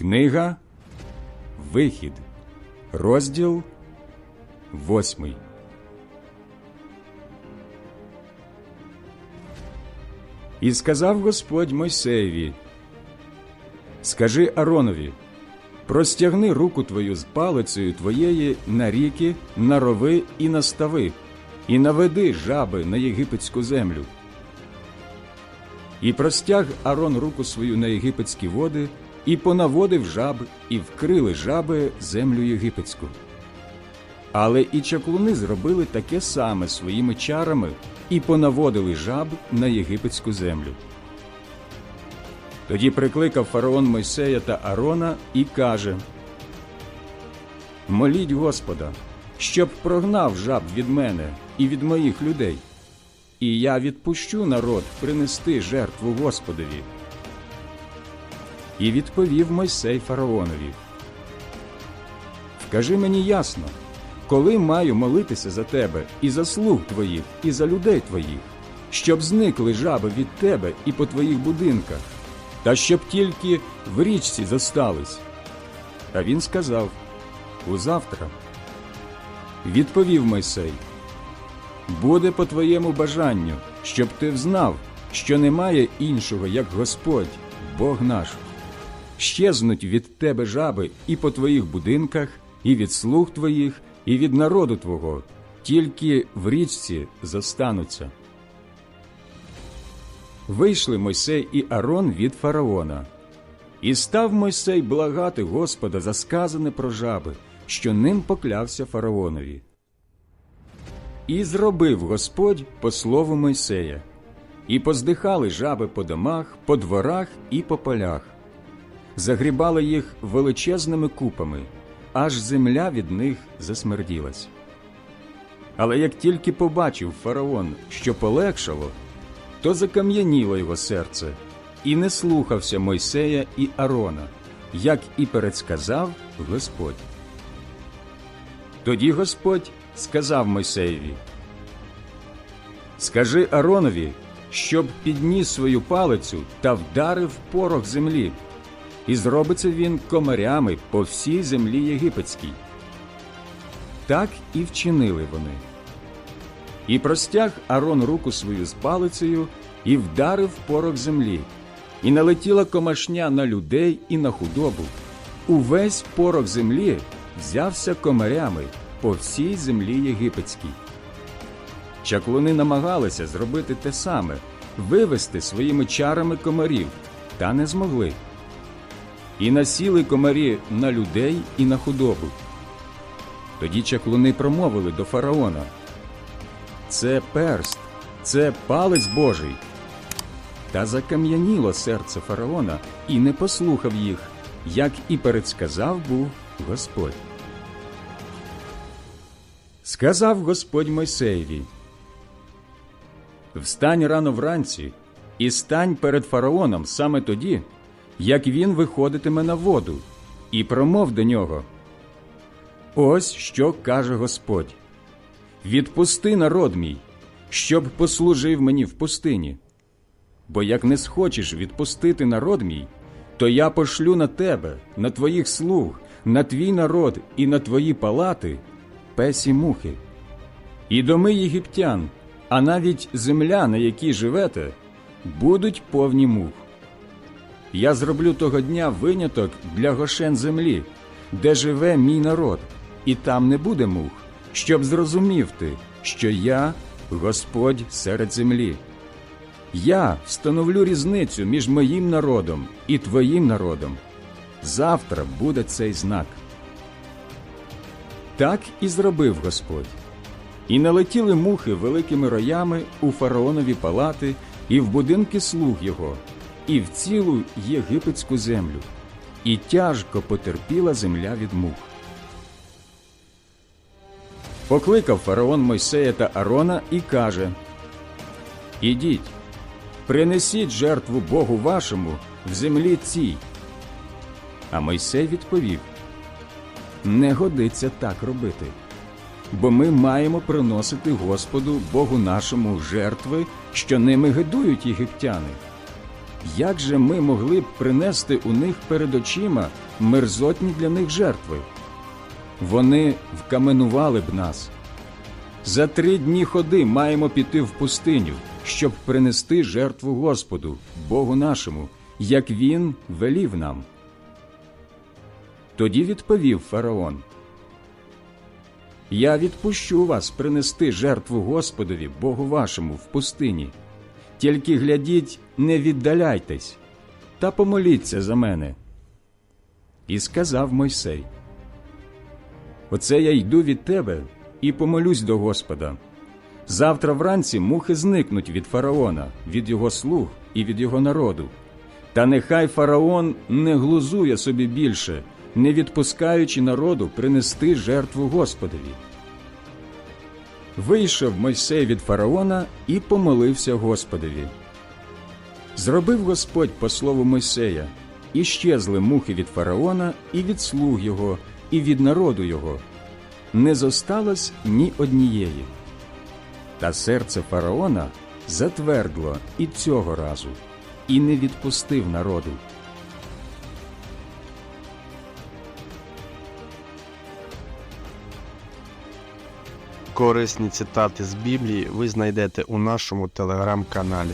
Книга Вихід, розділ восьмий. І сказав Господь Мойсеєві, Скажи Аронові, простягни руку твою з палицею твоєї на ріки, на рови і на стави, і наведи жаби на єгипетську землю. І простяг Арон руку свою на єгипетські води, і понаводив жаб, і вкрили жаби землю єгипетську. Але і чаклуни зробили таке саме своїми чарами і понаводили жаб на єгипетську землю. Тоді прикликав фараон Мойсея та Арона і каже: Моліть Господа, щоб прогнав жаб від мене і від моїх людей, і я відпущу народ принести жертву Господові. І відповів Мойсей фараонові: Вкажи мені ясно, коли маю молитися за тебе і за слуг твоїх, і за людей твоїх, щоб зникли жаби від тебе і по твоїх будинках, та щоб тільки в річці зостались. А він сказав Узавтра. Відповів Мойсей, буде по твоєму бажанню, щоб ти взнав, що немає іншого, як Господь, Бог наш. Щезнуть від тебе жаби і по твоїх будинках, і від слуг твоїх, і від народу твого, тільки в річці зостануться. Вийшли Мойсей і Арон від фараона. І став Мойсей благати Господа за сказане про жаби, що ним поклявся фараонові. І зробив Господь по слову Мойсея, і поздихали жаби по домах, по дворах і по полях, загрібали їх величезними купами, аж земля від них засмерділась. Але як тільки побачив фараон, що полегшало, то закам'яніло його серце, і не слухався Мойсея і Арона, як і передсказав Господь. Тоді Господь сказав Мойсеєві: Скажи Аронові, щоб підніс свою палицю та вдарив порох землі, і зробиться він комарями по всій землі єгипетській. Так і вчинили вони. І простяг Арон руку свою з палицею і вдарив порох землі, і налетіла комашня на людей і на худобу. Увесь порох землі взявся комарями по всій землі єгипетській. Чаклуни намагалися зробити те саме вивести своїми чарами комарів, та не змогли. І насіли комарі на людей і на худобу. Тоді чаклуни промовили до фараона Це перст, це палець Божий. Та закам'яніло серце фараона і не послухав їх, як і передсказав був Господь. Сказав Господь Мойсеєві Встань рано вранці і стань перед фараоном саме тоді, як він виходитиме на воду, і промов до нього. Ось що каже Господь: Відпусти народ мій, щоб послужив мені в пустині. Бо як не схочеш відпустити народ мій, то я пошлю на тебе, на твоїх слуг, на твій народ і на твої палати песі мухи, і доми єгиптян, а навіть земля, на якій живете, будуть повні мух. Я зроблю того дня виняток для гошен землі, де живе мій народ, і там не буде мух, щоб зрозумів ти, що я Господь серед землі. Я встановлю різницю між моїм народом і твоїм народом. Завтра буде цей знак. Так і зробив Господь. І налетіли мухи великими роями у фараонові палати і в будинки слуг його, і в цілу єгипетську землю, і тяжко потерпіла земля від мух. Покликав фараон Мойсея та Арона і каже Ідіть, принесіть жертву Богу вашому в землі цій. А Мойсей відповів Не годиться так робити, бо ми маємо приносити Господу Богу нашому жертви, що ними гидують єгиптяни. Як же ми могли б принести у них перед очима мерзотні для них жертви? Вони вкаменували б нас. За три дні ходи маємо піти в пустиню, щоб принести жертву Господу, Богу нашому, як Він велів нам. Тоді відповів фараон: Я відпущу вас принести жертву Господові, Богу вашому, в пустині. Тільки глядіть, не віддаляйтесь, та помоліться за мене. І сказав Мойсей: Оце я йду від тебе і помолюсь до Господа. Завтра вранці мухи зникнуть від фараона, від його слуг і від його народу. Та нехай фараон не глузує собі більше, не відпускаючи народу принести жертву Господові. Вийшов Мойсей від фараона і помолився Господові. Зробив Господь по слову Мойсея, і щезли мухи від фараона, і від слуг його, і від народу його. Не зосталось ні однієї. Та серце фараона затвердло і цього разу, і не відпустив народу. Корисні цитати з Біблії ви знайдете у нашому телеграм-каналі.